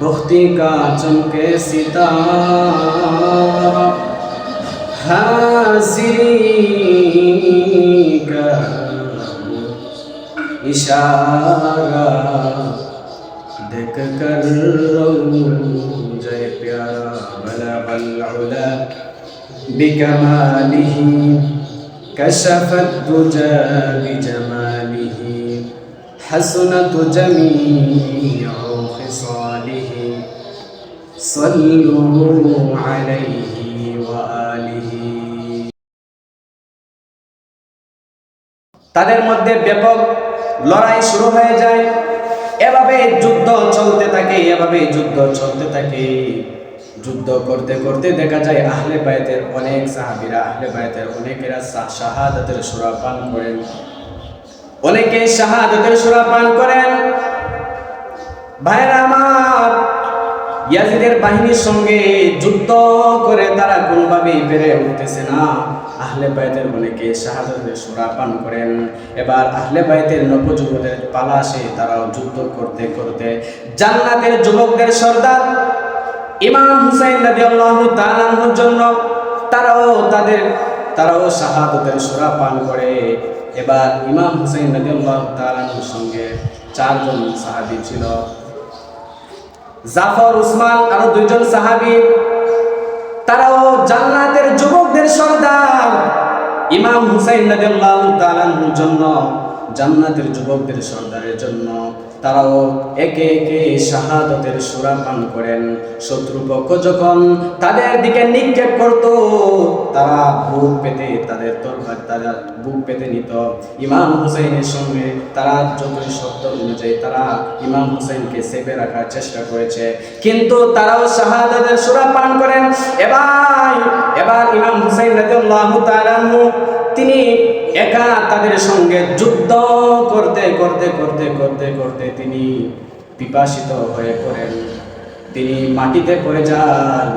بختی کا چمکے ستارہ حاضری کا اشارہ دیکھ کر رو جے پیارا بلا بل بلا بکمالہ كشف الدجى بجماله حسنت جمیع خصال۔ صلوا عليه وآله তাদের মধ্যে ব্যাপক লড়াই শুরু হয়ে যায় এভাবে যুদ্ধ চলতে থাকে এভাবে যুদ্ধ চলতে থাকে যুদ্ধ করতে করতে দেখা যায় আহলে বায়তের অনেক সাহাবিরা আহলে বায়তের অনেকেরা শা- শাহাদাতের সুরা পান করেন অনেকে শাহাদাতের সুরা পান করেন ভাইরা আমার ইয়াজিদের বাহিনীর সঙ্গে যুদ্ধ করে তারা কোনোভাবেই বেড়ে উঠতেছে না। আহলে বাইতের অনেকে শাহাদাতের সুরা পান করেন। এবার আহলে বাইতের নবযুবকদের পালা তারাও যুদ্ধ করতে করতে জান্নাতের যুবকদের সর্দার ইমাম হুসাইন রাদিয়াল্লাহু তাআলার জন্য তারাও তাদের, তারাও শাহাদাতের সুরা পান করে। এবার ইমাম হুসাইন রাদিয়াল্লাহু তাআলার সঙ্গে চারজন সাহাবী ছিল। জাফর, উসমান আরও দুইজন সাহাবি। তারাও জান্নাতের যুবকদের সর্দার ইমাম হুসাইন রাদিয়াল্লাহু তাআলার জন্য জান্নাতের যুবকদের সর্দারের জন্য। তারাও একে একে শাহাদতের সুরা পান করেন। শত্রুপক্ষ যখন তাদের দিকে নিক্ষেপ করত, তারা বুক পেতে তাদের তরবার, তারা বুক পেতে নিত। ইমাম হুসাইনের সঙ্গে তারা যতই শব্দ অনুযায়ী তারা ইমাম হুসাইনকে সেভে রাখার চেষ্টা করেছে। কিন্তু তারাও শাহাদাতের সুরা পান করেন। এবার এবার ইমাম হুসাইন রাদিয়াল্লাহু তাআলা তিনি একা তাদের সঙ্গে যুদ্ধ করতে করতে করতে করতে করতে তিনি পিপাসিত হয়ে পড়েন। তিনি মাটিতে পড়ে যান।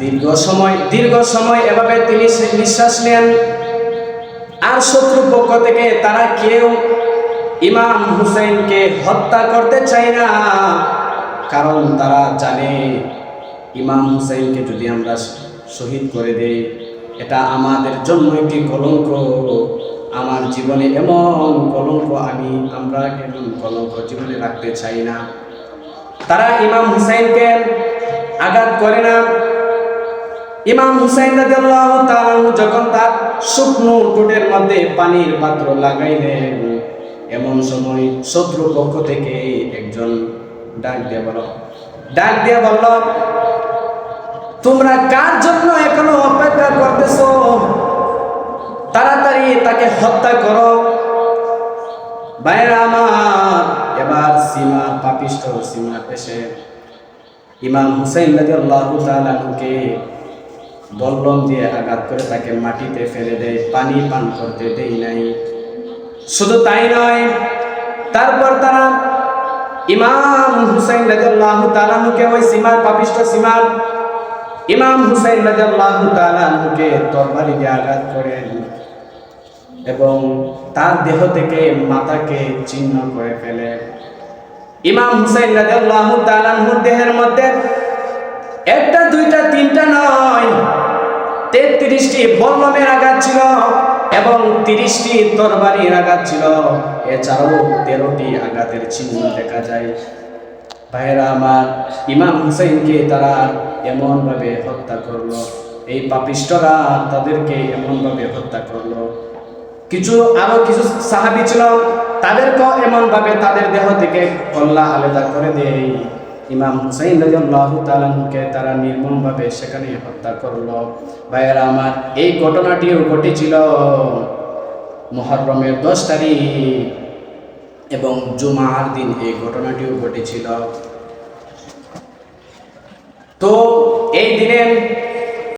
দীর্ঘ সময় দীর্ঘ সময় এভাবে তিনি সে নিঃশ্বাস নেন। আর শত্রু পক্ষ থেকে তারা কেউ ইমাম হুসেনকে হত্যা করতে চায় না, কারণ তারা জানে ইমাম হুসেনকে যদি আমরা শহীদ করে দেই এটা আমাদের জন্য একটি কলঙ্ক আমার জীবনে এমন কলঙ্ক আমি, আমরা এমন কলঙ্ক জীবনে রাখতে চাই না। তারা ইমাম হুসাইনকে আঘাত করে না। ইমাম হুসাইন যখন তার শুকনো টুটের মধ্যে পানির পাত্র লাগাইলেন, এমন সময় শত্রু পক্ষ থেকে একজন ডাক দিয়ে বলো ডাক দিয়ে বলল তোমরা কার জন্য এখনও অপেক্ষা করতেছো? তাড়াতাড়ি তাকে হত্যা করো। বাইরা আমার, এবার সীমা পাপিষ্ট সীমা পেশে ইমাম হুসাইন রাদিয়াল্লাহু তাআলাকে বল্লম দিয়ে আঘাত করে তাকে মাটিতে ফেলে দেয়, পানি পান করতে দেই নাই। শুধু তাই নয়, তারপর তারা ইমাম হুসাইন রাদিয়াল্লাহু তাআলাকে ওই সীমার পাপিষ্ট সীমার ইমাম হুসাইন রাদিয়াল্লাহু তাআলাকে তরবারি দিয়ে আঘাত করেন এবং তার দেহ থেকে মাতাকে চিহ্ন করে ফেলে। ইমাম হুসাইন রাদিয়াল্লাহু তাআলার দেহের মধ্যে একটা, দুইটা, তিনটা নয়, তেত্রিশটি বল্লমের আঘাত ছিল এবং তিরিশটি তরবারির আঘাত ছিল। এছাড়াও তেরোটি আঘাতের চিহ্ন দেখা যায়। ভাইয়েরা আমার ইমাম হুসাইনকে তারা এমনভাবে হত্যা করল। এই পাপিষ্টরা তাদেরকে এমনভাবে হত্যা করল। কিছু, আরও কিছু সাহাবি ছিল, তাদেরকেও এমনভাবে তাদের দেহ থেকে কল্লা আলাদা করে দেয়। ইমাম হুসাইন রাদিয়াল্লাহু তাআলাকে তারা নির্মমভাবে সেখানে হত্যা করল। ভাইয়েরা আমার, এই ঘটনাটিও ঘটেছিল মুহররমের দশ তারিখ এবং জুমার দিন এই ঘটনাটিও ঘটেছিল।